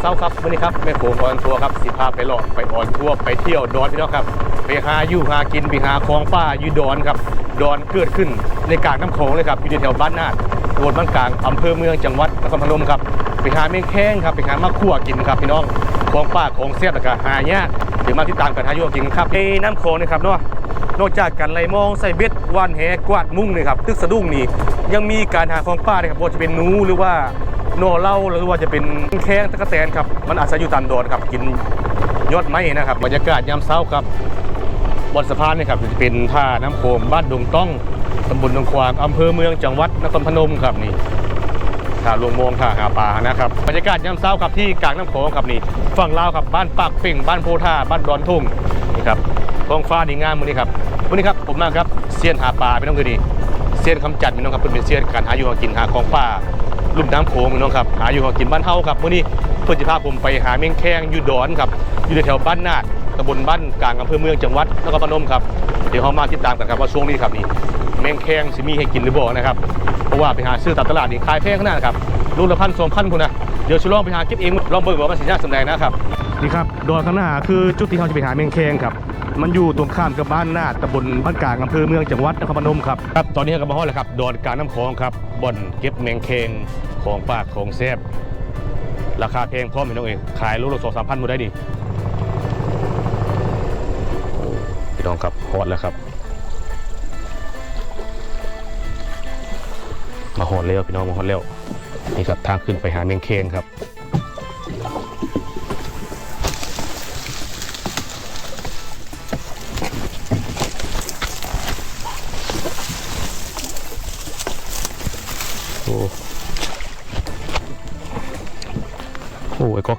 เช้าครับวันนี้ครับแม่โขงออนทัวร์ครับสิพาไปหลอกไปออนทัวร์ไปเที่ยวดอนพี่น้องครับ ไปหาอยู่หากินไปหาของป้าอยู่ดอนครับดอนเกิดขึ้นในกลางน้ำโขงเลยครับอยู่แถวบ้านนาดตำบลบ้านกลางอำเภอเมืองจังหวัดนครพนมครับไปหาเมงแข้งครับไปหามะขั่วกินครับพี่น้องของป้าของเสียบแล้วก็หายากเดี๋ยวมาติดตามกันหาอยู่กินครับในน้ำโขงนี่ครับเนาะนอกจากการไล่มองใส่เบ็ดว่านแหกวาดมุ้งนี่ครับตึกสะดุ้งนี่ยังมีการหาของป้าเลยครับว่าจะเป็นนูหรือว่า โนอเล่าหรือว่าจะเป็นแข้งตะกะแตนครับ มันอาศัยอยู่ตามโดอนครับกินยอดไม้นะครับบรรยากาศยามเช้าครับบนสะพานนี่ครับจะเป็นท่าน้ำโขงบ้านดงต้องตำบลดงควางอำเภอเมืองจังหวัดนครพนมครับนี่ท่าลวงโมงท่าหาปลานะครับบรรยากาศยามเช้าครับที่กลางน้ำโขงครับนี่ฝั่งลาวครับบ้านปากเป่งบ้านโพธาบ้านดอนทุ่งนี่ครับท้องฟ้าดีงามมือนี้ครับมื้อนี้ครับผมมาครับเซียนหาปลาพี่น้องคือดีเซียนคำจัดพี่น้องครับเป็นเซียนการหาอยู่หากินหาของป่า ลุ่มน้ำโขงพี่น้องครับหาอยู่หากินบ้านเฮาครับมื้อนี้เพิ่นจะพาผมไปหาเม่งแข้งอยู่ดอนครับอยู่แถวบ้านนาดตำบลบ้านกลางอำเภอเมืองจังหวัดนครพนมครับเดี๋ยวเฮามาติดตามกันครับว่าช่วงนี้ครับนี่แมงแข้งสิมีให้กินหรือบ่นะครับเพราะว่าไปหาซื้อตามตลาดนี่ขายแพงขนาดนั้นครับลูกละพันสองพันพุ่นนะเดี๋ยวสิลองไปหาเก็บเองลองเบิ่งว่ามันสิยากสำใดนะครับนี่ครับดอนข้างหน้าคือจุดที่เราจะไปหาแมงแข้งครับ มันอยู่ตรงข้ามกับบ้านนาดตำบลบ้านกลางอำเภอเมืองจังหวัดนครพนมครับครับตอนนี้ก็มาฮอดแล้วครับดอนกลางน้ำคลองครับบ่อนเก็บแมงเคงของปากของแซบราคาแพงพร้อมพี่น้องเองขายลูกละสองสามพันหมดได้ดิพี่น้องครับฮอดแล้วครับ มาฮอดแล้วพี่น้องมาฮอดแล้วนี่ครับทางขึ้นไปหาแมงเคงครับ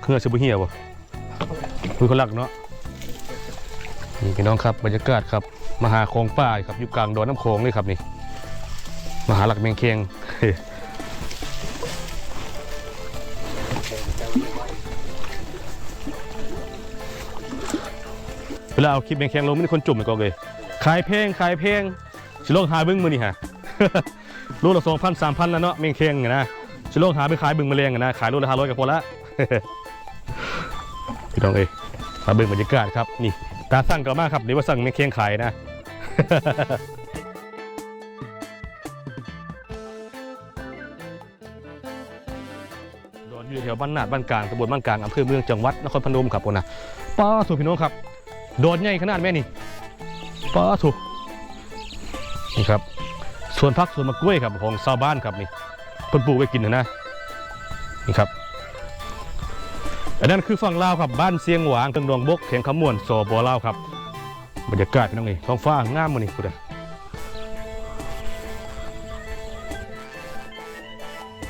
หืองซิบุเฮียวะคุยคนรักเนาะนี่พี่น้องครับบรรยากาศครับมหาคลองป่าครับอยู่กลางดอนน้ำโขงเลยครับนี่มหาหลักเมงเคียงเวลาเอาคลิปเมงเคียงลงไม่มีคนจุ่มเลยก็เลยขายเพลงขายเพลงชิโลกหาบิ้งมือนี่ฮะลูกละสองพันสามพันแล้วเนาะเมงเคียงนะชิโลกหาไปขายบึ้งแมลงอะนะขายลูกละห้าร้อยกับพอละ พี่น้องเอ้ยมาเบิ่งบรรยากาศครับนี่ตาสั่งก็มากครับเดี๋ยวว่าสั่งเมงเคียงขายนะดอนอยู่แถวบ้านนาดบ้านกลางตำบลบ้านกลางอำเภอเมืองจังหวัดนครพนมครับผมนะป้าถูกพี่น้องครับโดอนใหญ่ขนาดแม่นี่ป้าถูกนี่ครับสวนพักสวนมะกล้วยครับของชาวบ้านครับนี่เพิ่นปลูกไว้กินนะนะนี่ครับ นนั้นคือฝั่งลาวครับบ้านเสียงหวางเตึงดวงบกเขียงขมวนสบลาวครับบรรยากาศพี่น้องนี่ท้องฟ้างามมื้อนี้พุ่นเด้อ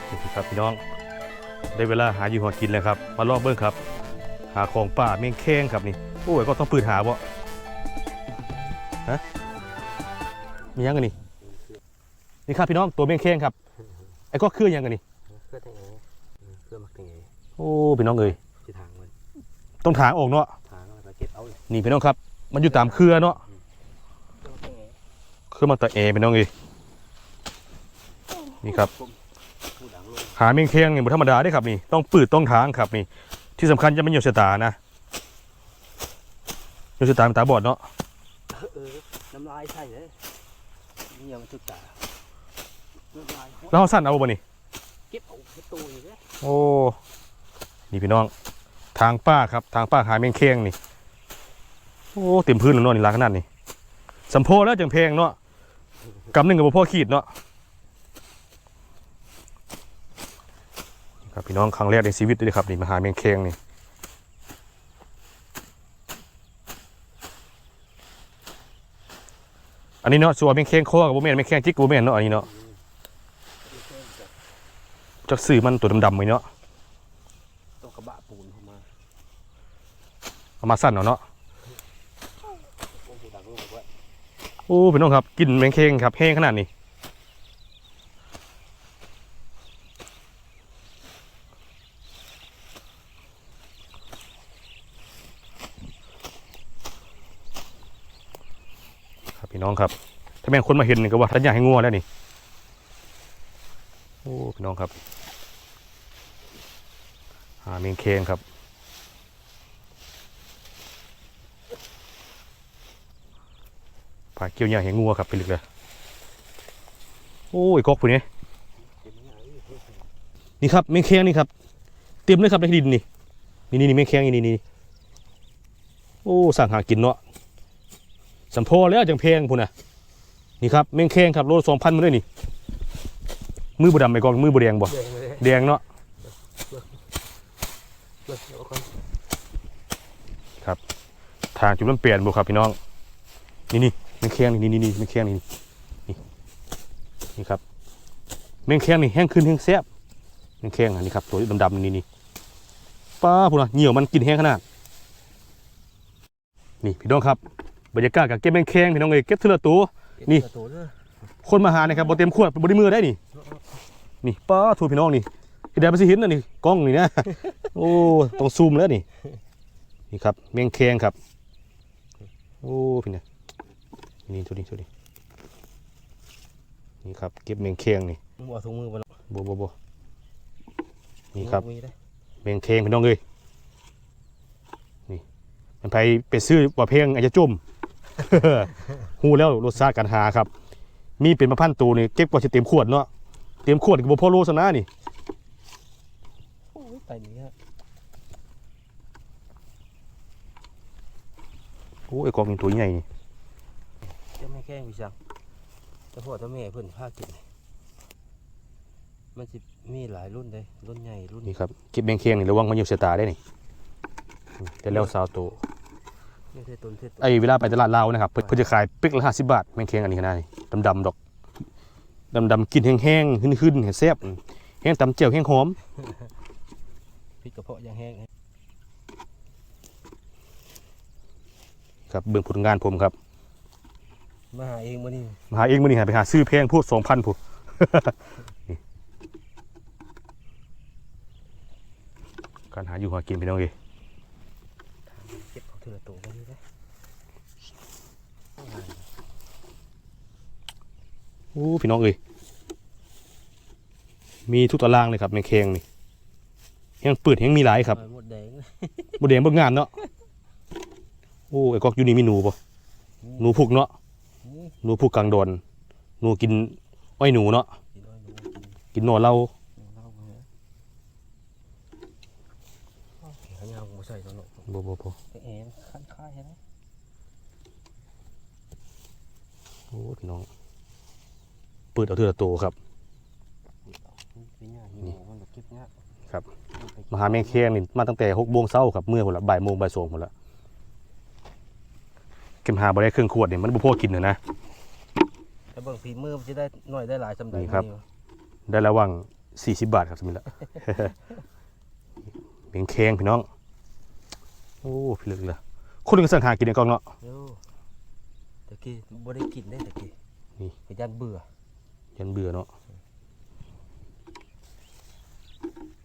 นี่ครับพี่น้องได้เวลาหาอยู่หากินแล้วครับ มาลองเบิ้งครับ หาของป่าเมงแข้งครับนี่โอ้ยก็ต้องปืนหาบ่ฮะมียังกันนี่นี่ครับพี่น้องตัวเมงแข้งครับไอ้ก็คือยังกันนี่เพื่อแตงเอเพื่อมักแตงเอโอ้พี่น้องเอ้ย ที่ทางมันต้องถางออกเนาะทางแล้วก็เก็บเอาเลยนี่พี่น้องครับ มันอยู่ตามเครือเนาะเพื่อมักแตงเอเครือมันตะเอพี่น้องเอ้ยนี่ครับผู้ดังลงหาเมงแข้งนี่บ่ธรรมดาเด้ครับนี่ต้องปืดต้องทางครับนี่ ที่สำคัญจะไม่หยดสายตานะหยดสายตาเป็นตาบอดเนาะเออน้ำลายใช่เลยนี่ยังทุกตาน้ำลายแล้วเขาสั้นเอาบ่นี่เก็บเอาเก็บตัวอยู่เลยโอ้นี่พี่น้อง ทางป้าครับ ทางป้าหายเมงเค้งนี่ โอ้เต็มพื้นแล้วเนาะนี่ลาขนาดนี้สัมโพแล้วจังเพลงเนาะกำหนึ่งกับพ่อขีดเนาะครับพี่น้องครั้งแรกในชีวิตเลยครับนี่มาหาเมงเค้งนี่อันนี้เนาะสัวเมงเค้งโคกับบเมนเมงเค้งจิกกับบเมนเนาะอันนี้เนาะจักสื่อมันตัวดำๆไว้เนาะ ต้องกระบะปูนเข้ามา เอามาสั้นเอาเนาะโอ้พี่น้องครับกลิ่นแมงเค้งครับแห้งขนาดนี้ครับพี่น้องครับ ถ้าแม่งคนมาเห็นนี่ก็ว่าท่านอยากให้งัวแล้วนี่โอ้พี่น้องครับหาเมงเคงครับ ผาเกี่ยวเหยาเห็นงัวครับไปลึกเลยโอ้ยกอกพวกนี้นี่ครับเมงเคงนี่ครับ เต็มเลยครับในดินนี่นี่นี่นี่เมงเคงนี่นี่นี่โอ้สั่งหากินเนาะสัมพอแล้วจังเพงพุ่นน่ะนี่ครับเมงเคงครับโลสองพันมาด้วยนี่มือบดำไปกองมือบดแดงบ่แดงเนาะเดี๋ยวเอาก่อนทางจุดมันเปลี่ยนบุครับพี่น้อง นี่นี่ แมงเคียงนี่นี่นี่แมงเคียงนี่นี่นี่ครับแมงเคียงนี่แห้งขึ้นแห้งแซ่บแมงเคียงอันนี้ครับตัวดำๆนี่นี่ป้าพูดนะเหนียวมันกินแห้งขนาดนี่พี่น้องครับบรรยากาศกับเก็บแมงเคียงพี่น้องเอ้ยเก็บเทือตัวนี่คนมาหานะครับบ่เต็มขวดบ่ได้มือได้นี่นี่ป้าทูพี่น้องนี่พี่แดนไปสิเห็นน่ะนี่กล้องนี่นะโอ้ต้องซูมแล้วนี่นี่ครับแมงเคียงครับ โอ้พี่เนี่ย นี่ตัวนี้ตัวนี้นี่ครับเก็บแมงเคียงนี่มึงเอาถุงมือมาเนาะโบโบโบนี่ครับมีได้แมงเคียงพี่น้องเอ้ยนี่มันไปไปซื้อว่าเพลงอาจจะจุ่มฮู้แล้วรสชาติการหาครับ มีเป็นมาพันตัวนี่เก็บกว่าจะเต็มขวดเนาะเต็มขวดก็บ่พอโลซะนะนี่โอ้ยไปนี่ฮะโอ้ไอ้กองนี่ตัวใหญ่นี่จะไม่แข้งพี่จังแต่พ่อแต่แม่เพิ่นพากิน มันสิมีหลายรุ่นเลยรุ่นใหญ่รุ่นนี่ครับเก็บแมงเคียงนี่ระวังมันอยู่เสียตาได้นี่อืมแต่แล้วสาวโตไม่ใช่ต้นเทศไอ้เวลาไปตลาดลาวนะครับเพิ่นเพิ่นจะขายปิกละ50บาทแมงเคียงอันนี้ขนาดนี้ดำๆดอกดำๆกินแห้งๆหืนๆแซ่บอืมแห้งตำเจียวแห้งหอมพริกกระเพาะยังแห้งครับเบิ่งผลงานผมครับ มาหาเองมื้อนี้มาหาเองมื้อนี้หาไปหาซื้อแพงพูด2,000พูดนี่การหาอยู่หากินพี่น้องเอ้ยเก็บเอาเถื่อตัวมานี่ได้โอ้พี่น้องเอ้ยมีทุกตารางเลยครับแมงเคียงนี่แห้งปืดแห้งมีหลายครับหมดแดงบดแดงบดงามเนาะโอ้ไอ้กอกอยู่นี่มีหนูปะหนูพุกเนาะนี่ หนูพุกกลางดอนหนูกินอ้อยหนูเนาะกินน้อยหนูกินกินหนอนเราเล้ามาหายาวบ่ใส่ตัวเนาะบ่บ่บ่ไปเอ็นคันค่ายให้นะโอ้พี่น้องเปิดเอาเทือละโตครับปีหน้าหิวมันแบบเก็บเนี้ยครับมหาแมงเคียงนี่มาตั้งแต่หกโมงเช้าครับเมื่อคนละบ่ายโมงบ่ายสองหมดละเก็บหาบ่ได้เครื่องขวดเนี่ยมันบ่พอกินเนอะนะ บิ่งฝีมือมันจะได้หน่อยได้หลายสำหรับนี่ครับ ได้ระวัง40 บาทครับสมิละแมงเคียงพี่น้อง โอ้พี่ลึกเลยคนหนึงก็สั่งหากินในกองเนาะโย่ตะกี้บ่ได้กินได้ตะกี้นี่ ไปยันเบื่อยันเบื่อเนาะ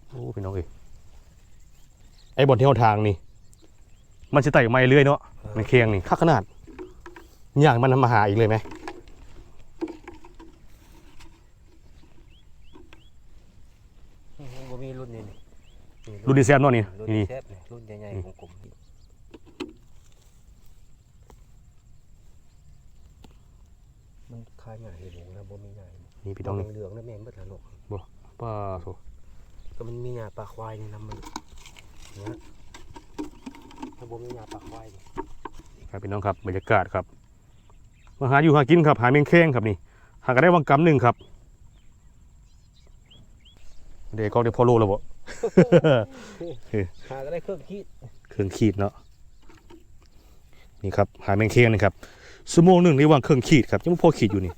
โอ้พี่น้องเอ้ยไอ้บนที่เขาทางนี่ มันจะไต่ออกมาเรื่อยๆเนาะมันเคียงนี่คักขนาด อย่างมันมาหาอีกเลยไหม บ่มีรุ่นนี้นี่ รุ่นดีแซมเนาะนี่รุ่นนี่แซ่บนี่รุ่นใหญ่ๆกลมๆ มันคายง่ายเห็นหมูนะบ่มีง่ายนี่พี่น้องนี่เหลืองๆนะแม่นเบิดละลูกป้าโถก็มันมีหญ้าปลาควายนี่นํมันนะถ้าบ่มีหญ้าปลาควายนี่นี่ครับพี่น้องครับบรรยากาศครับมาหาอยู่หากินครับหาเมงเค้งครับนี่หาก็ได้วังกำหนึ่งครับเด็กก็ได้พอโลแล้วบ่ หาก็ได้เครื่องคิดเครื่องขีดเนาะนี่ครับหาแมงเค้งนี่ครับชั่วโมงหนึ่งนี่วางเครื่องขีดครับยังบ่พอขีดอยู่นี่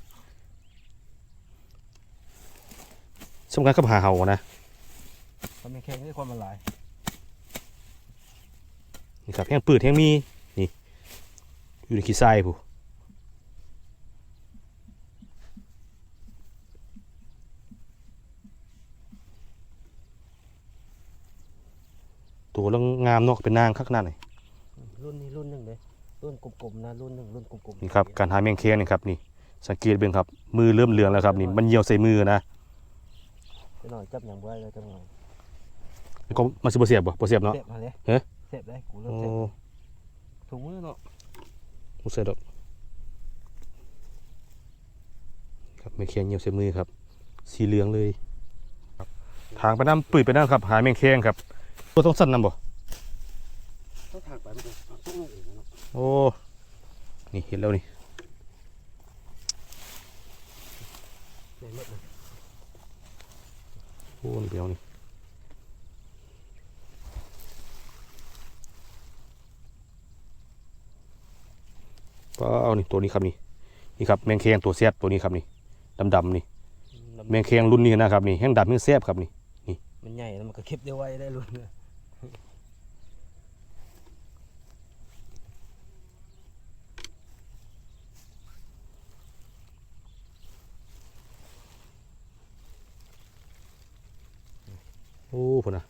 สำคัญกับหาเห่านะมันไม่แข็งได้ความมันหลาย นี่ครับแห้งปืดแห้งมี นี่ อยู่ในขี้ทรายผู้ ตัวแล้วงามเนาะเป็นนางคักขนาดไหนรุ่นนี้รุ่นหนึ่งเลยรุ่นกลมๆนะรุ่นหนึ่งรุ่นกลมๆนี่ครับการหาแมงเค้งนี่ครับนี่สังเกตเบิ่งครับ มือเริ่มเหลืองแล้วครับนี่มันเหี่ยวใส่มือนะไปหน่อยจับอย่างไว้แล้วจังหน่อยก็มันสิบ่เสียบบ่บ่เสียบเนาะเสพมาเลยเอ๊ะเสพได้กูเริ่มโอ้เสพถุงมือเนาะบ่เสียบดอกครับแมงแคงเหยียบใส่มือครับ สีเหลืองเลยครับทางไปน้ำปืดไปน้ำครับ หาแมงแคงครับ ตัวต้องสั้นนํบ่ต้องถากไปมันจะเอาต้องเองเนาะโอ้ นี่เห็นแล้วนี่ในเม็ดมันโอ้นี่เดียวนี่ก็เอานี่ตัวนี้ครับนี่นี่ครับแมงแคงตัวแซ่บตัวนี้ครับนี่ดำๆนี่แมงแคงรุ่นนี้นะครับนี่แห้งดำแห้งแซ่บครับนี่มันใหญ่แล้วมันก็เก็บได้ไว้ได้ลุ้น โอ้พุ่นนะ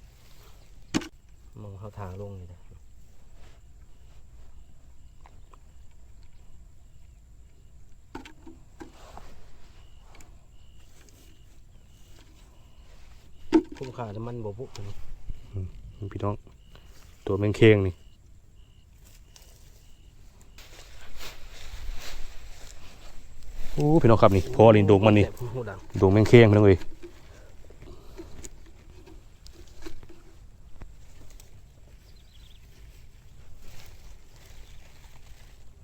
มองเขาทางลงนี่นะคุ้มค่าน้ำมันบ่บุกนี่นี่พี่น้อง ตัวแมงแคงนี่โอ้พี่น้องครับนี่พอนี่โด่งมันนี่แต่ผู้หูดังโด่งแมงแคงพี่น้องเอ้ย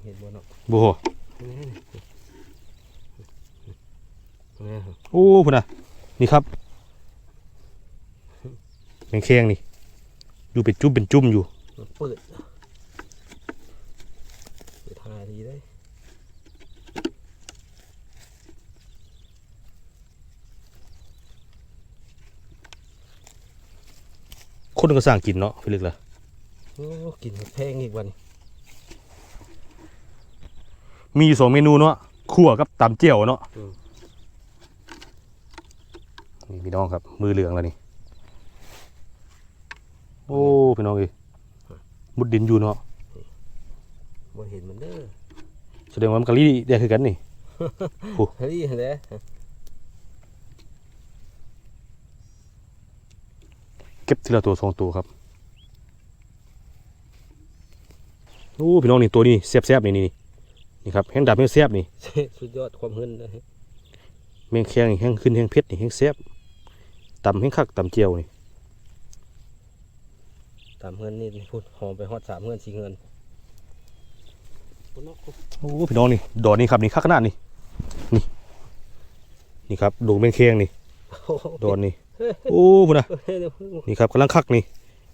เห็นบ่เนาะ โบ่โห นี่นี่นี่ โอ้พุ่นนะนี่ครับแมงแคงนี่ อยู่เป็นจุ่มเป็นจุ่มอยู่มันเปิดเปิดทาดีได้คนก็สร้างกินเนาะพี่ลึกละโอ้กินแพงอีกวัน มีอยู่สองเมนูเนาะคั่วกับตำเจียวเนาะ นี่พี่น้องครับ มือเหลืองแล้วนี่ โอ้ พี่น้องเอ้ยมุดดินอยู่เนาะบ่เห็นมันเด้อแสดงว่ามันกะลี่ได้คือกันนี่เฮ้ยเห็นแล้วเก็บทีละตัวสองตัวครับโอ้พี่น้องนี่ตัวนี้แซ่บๆนี่นี่นี่ครับแห้งดำแห้งแซ่บนี่สุดยอดความหึนเลยแมงแคงนี่แห้งขึ้นแห้งเผ็ดนี่แห้งแซ่บ ตำแห้งคักตำเจียวนี่ตามเงินนี่พูดหอมไปฮอดสามเงินสี่เงินโอ้พี่น้องนี่ดอกนี่ครับนี่คักขนาดนี่นี่นี่ครับดงแมงแคงนี่โอ้โหดอนนี่โอ้พุ่นนะนี่ครับกำลังคักนี่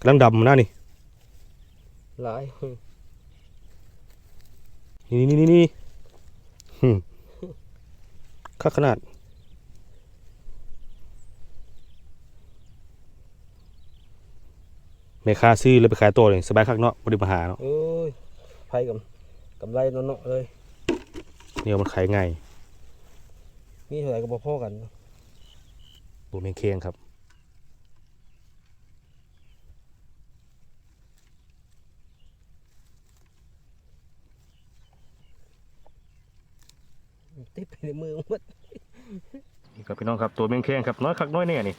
กำลังดำนะนี่หลายนี่นี่นี่นี่หึคักขนาด แม่ค้าซื้อแล้วไปขายตัวเลยสบายคักเนาะบริมาหาเนาะโอ้ยไพ่กับกำไรเนาะๆเลยเนี่ยมันขายง่ายมีเท่าไหร่ก็บ่พอกันตัวแมงแคงครับติดไปในมือหมดนี่ครับพี่น้องครับตัวแมงแคงครับน้อยคักน้อยแน่นี่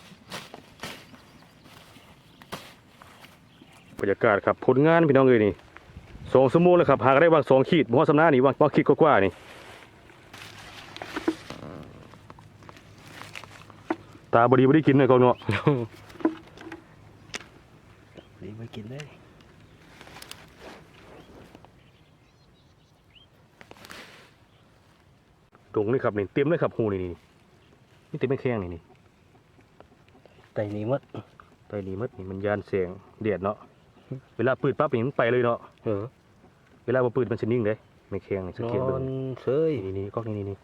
รรยากาศครับผลงานพี่น้องเอ้ยนี่สองชั่วโมงแล้วครับหากได้วางสองขีดหัวสำนานี่วางวางขีดกว่าๆนี่ตาบดีบดีกินเลยกองเนาะดีไปกินได้ตรงนี่ครับนี่เต็มเลยครับหูนี่นี่นี่เต็มไม่แข้งนี่นี่ไก่นี้หมดไตนี่มัดนี่มันยานเสียงเดียดเนาะ เวลาปืดปั๊บนี่มันไปเลยเนาะเออเวลาบ่ปืดมันจะนิ่งเลยไม่แข้งนี่สังนเกตอเบิ่นงเฉยนี่นี่ก๊อกนี่นี่นี่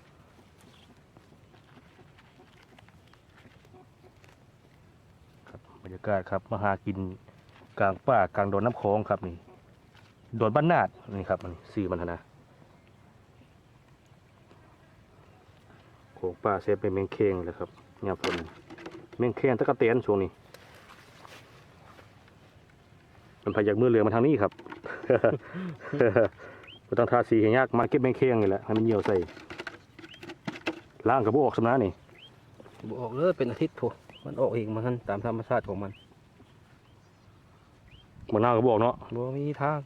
ครับบรรยากาศครับมาหากินกลางป่ากลางดอนน้ำคลองครับนี่ดอนบ้านนาดนี่ครับมันสื่อมันหั่นนะโขงป่าเซฟเป็นแมงเคงเลยครับเนี่ยฝนแมงเคงตะกะเตียนช่วงนี้ มันพาจากมือเรือมาทางนี้ครับก็ต้องทาสีให้ยากมาเก็บแมงเคงนี่แหละให้มันเหี่ยวใส่ล่างกับพวกออกสำนักนี่บออกเลยเป็นอาทิตย์พวกมันออกเองมันตามธรรมชาติของมันบางหน้าก็บอกเนาะบ่มีทาง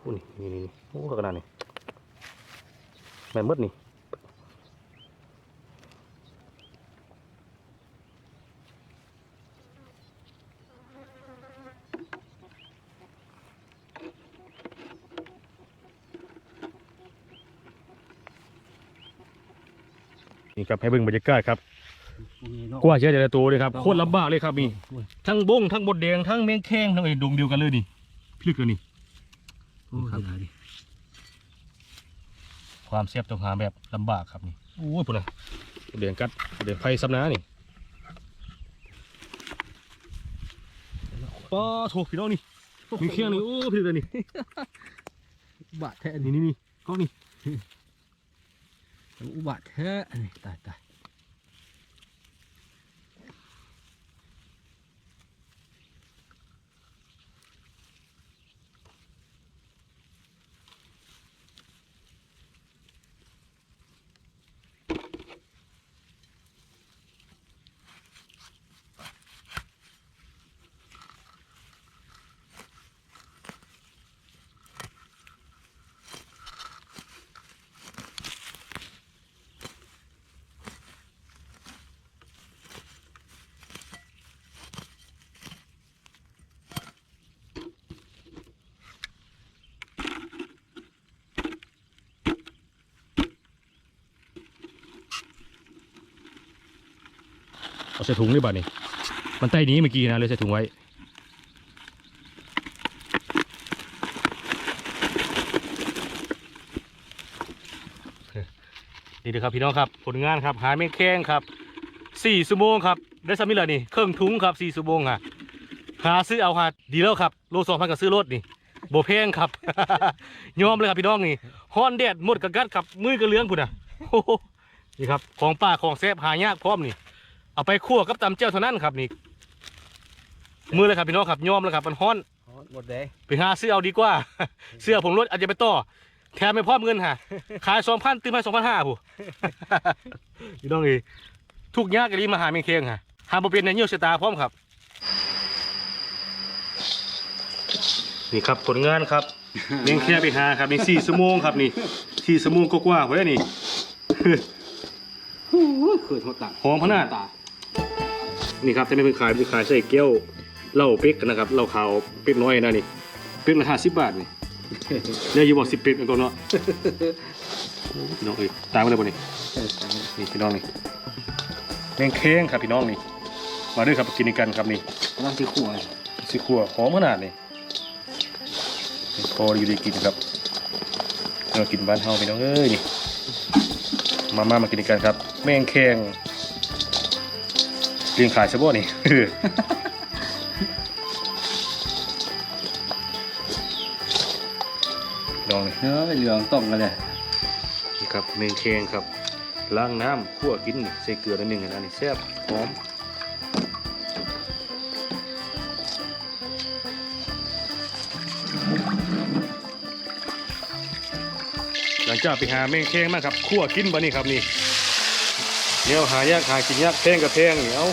โอ้นี่นี่นี่โอ้ขนาดนี้แม่นหมดนี่ นี่ครับให้เบิ่งบรรยากาศครับกว่าเชื่อจะได้ตัวเลยครับโคตรลำบากเลยครับมีทั้งบงทั้งบดแดงทั้งแมงแข้งทั้งไอ้ดงเดียวกันเลยนี่พลึกเลยนี่ความเสียบต้องหาแบบลำบากครับนี่โอ้ยปุ่นนะบดแดงกัดบดแดงไฟซับน้านี่ป้าโถพี่น้องนี่มีเคียงนี่โอ้พลึกเลยนี่บาดแท้นี่นี่นี่กล้องนี่อุบาทแท้อัน นี้ตายต ใส่ถุงเลยบัดนี่มันใต้นี้เมื่อกี้นะเลยใส่ถุงไว้นี่เด้อครับพี่น้องครับผลงานครับหาแมงแข้งครับสี่ชั่วโมงครับได้สามิลละนี่เครื่องถุงครับสี่ชั่วโมงค่ะหาซื้อเอาค่ะดีแล้วครับโลสองพันกับซื้อรถนี่โบแพงครับยอมเลยครับพี่น้องนี่ฮอนแดดหมดกระกัดครับมือกระเลื้องพุ่นอะนี่ครับของป่าของแซ่บหายากพร้อมนี่ เอาไปคั่วกับตำเจ้าเท่านั้นครับนี่มือเลยครับพี่น้องครับยอมแล้วครับมันฮ้อนหมดเลยไปหาซื้อเอาดีกว่า เสื้อผมลดอาจจะไปต่อแถมไม่พร้อมเงินฮะขายสองพันตื่นมาสองพันห้าผู้พี่น้องเอยทุกยากกะลีมาหาเมงเคียงฮะหาบ่เป็นในเยี่ยวชะตาพร้อมครับ นี่ครับผลงานครับเมงเคียงไปหาครับนี่สี่ชั่วโมงครับนี่สี่ชั่วโมงก็กว่าๆไว้นี่เคยโทษตังหอมขนาด นี่ครับจะไม่เป็นขายเป็นขายใส่แก้วเหล้าเป๊กนะครับเหล้าขาวเป๊กน้อยนะนี่เป๊กละห้าสิบบาทนี่เนี่ยอยู่บอกสิบเป๊กเป็นตัวเนาะพี่น้องเอ้ยตามมาเลยบ่นี่นี่พี่น้องนี่แมงเค้งครับพี่น้องนี่ มาด้วยครับกินกันครับนี่ร่างที่ขวดสิขัวหอมขนาดนี่พออยู่ดีกินครับเรากินบ้านเฮาพี่น้องเอ้ยนี่มามามากินกันครับ แมงเค้ง เลี้ยงขายซะบ่นี่พี่น้องเนื้อเหลืองต้มกันเลยนี่ครับเมงเคงครับล้างน้ำคั่วกินนี่ใส่เกลือนิดนึงนะนี่แซ่บหอมหลังจากไปหาเมงเคงมาครับคั่วกินบะนี่ครับนี่ เนี่ยหายากหากินยากแพงกับแพงนี่เอา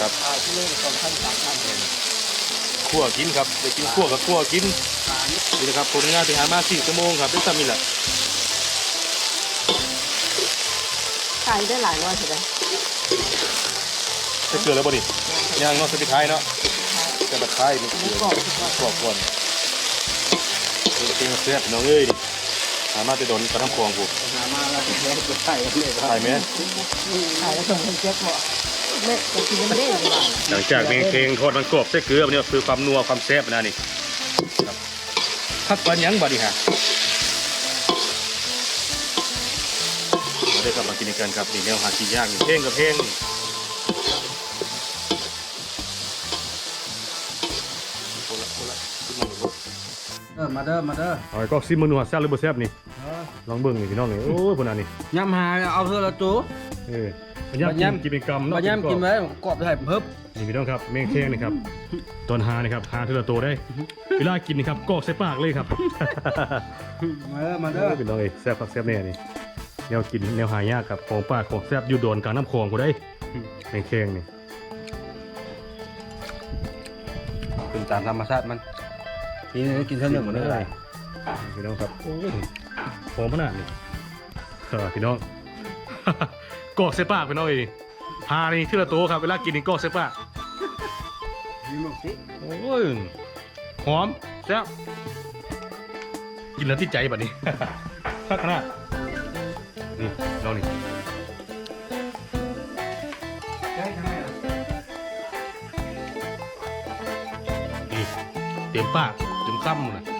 ครับอ่าที่นี่สองพันสามพันเองคั่วกินครับไปกินคั่วกับคั่วกินนี่นะครับผลงานไปหามาสี่ชั่วโมงครับได้ซ้ำนี่แหละขายได้หลายร้อยใช่ไหมใส่เกลือแล้วบ่นี่ย่างเนาะใส่พริกไทยเนาะจะบัดท้ายมันหมูกรอบดีกว่ากรอบก่อนจริงๆเสียบน้องเอ้ยดิ สามารถไปโดนกระน้ำคลองกูหามาแล้วแม่ก็ใส่กันเลยถ่ายไหมขายแล้วส่งคนเช็คบอกเม็ดจะกินไม่ได้หรือเปล่าหลังจากเมงเคงทอดมันกรอบใส่เกลือเนี่ยคือความนัวความแซ่บนะนี่ครับพักวันหยังบัดนี้ฮะมาได้กลับมากินกันครับนี่แนวหากินยากนี่เพลงกับเพลงนี่โคละโคละขึ้นมาหนึ่งโล เออ มาเด้อมาเด้อเอาไอ้ก็ซิมมันนัวแซ่บหรือบ่แซ่บนี่ลองเบิ่งนี่พี่น้องนี่โอ้ยพวกนั้นนี่ย่ำหาเอาเท่าละจูเออมันย่ำกินกินเป็นกำเนาะ มาย่ำกินไหมกรอบใส่เพิ่มนี่พี่น้องครับแมงเค้งนะครับตอนหานะครับหาเทละตัวได้ เวลากินนี่ครับกรอกใส่ปากเลยครับมาเด้อมาเอเด้ออพี่น้องเอ้ยแซ่บครับแซ่บแน่นี่แนวกินแนวหายากครับของป้าของแซ่บอยู่โดนกลางน้ำคลองกูได้ในเค้งนี่เป็นตามธรรมชาติมัน กินกินเท่านึงหมดเลยพี่น้องครับโอ้ยหอมขนาดนี้เออพี่น้องกอกเสปากพี่น้องเอ้ยพานี่ที่ละโตวครับเวลากินนี่กอกเสปากมีมึงสิโอ้ยหอมแซ่บกินแล้วติดใจแบบนี้ข้าขนาดนี่ลองนี่ใช่ทำไมล่ะนี่เต็มปาก เต็มคำเลย